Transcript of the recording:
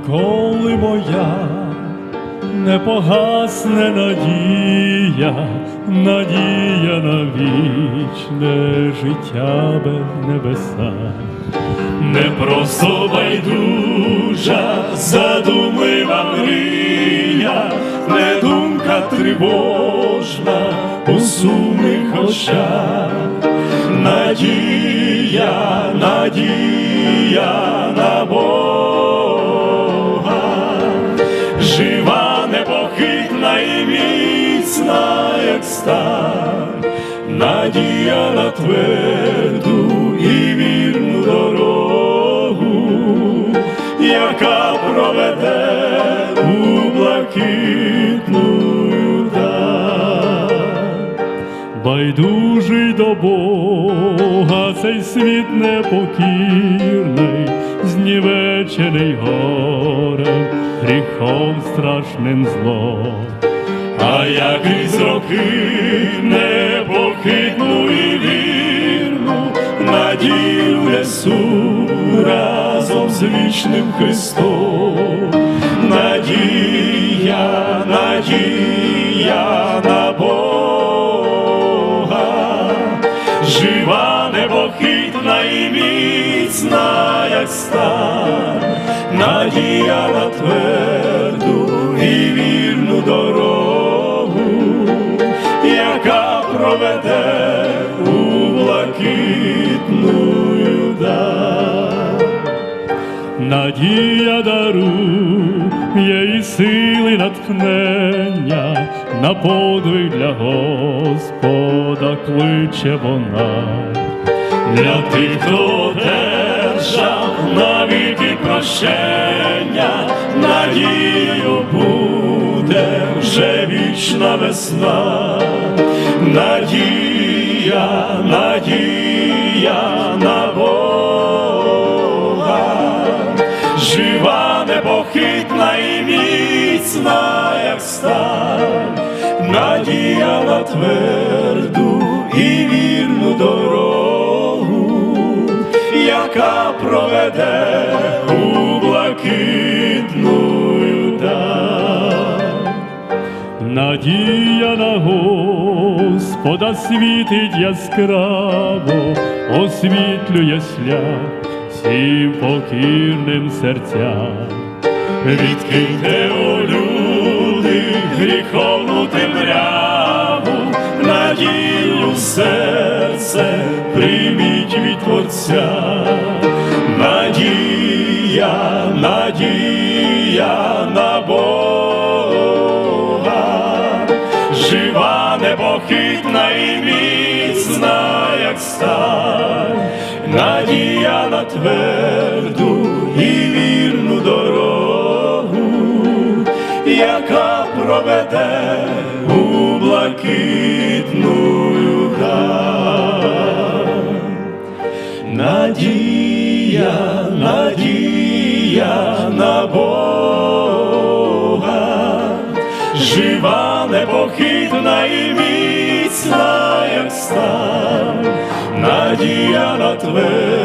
Ніколи моя не погасне надія, надія на вічне життя без небеса. Не просто байдужа, задумлива мрія, не думка тривожна у сумних очах. Надія, надія непохитна і міцна, як сталь, надія на тверду і вірну дорогу, яка проведе у блакитну. Байдужий до Бога цей світ непокірний, знівечений горем, гріхом страшним злом. А як із роки непохитну і вірну, надію несу разом з вічним Христом. Надія, надія на Бога, жива, непохитна і міцна, як сталь, надія на тверду і вірну дорогу, яка проведе у блакитну даль. Надія дарує і сили натхнення, на подвиг для Господа кличе вона, для тих, хто прощення, надією буде вже вічна весна, надія, надія на Бога, жива, непохитна і міцна, як сталь, надія на тверду і вірну яка проведе у блакитну. Надія на Господа світить яскраво, освітлює шлях всім покірним серцям. Відкиньте о люди гріховну темряву, надію серце прийміть від Творця. Надія, на Бога, жива, непохитна і міцна, як сталь, надія на тверду і вірну дорогу, яка проведе у блакитну даль. Надія, надія на Бога, жива, непохитна і міцна, як сталь, надія на тверду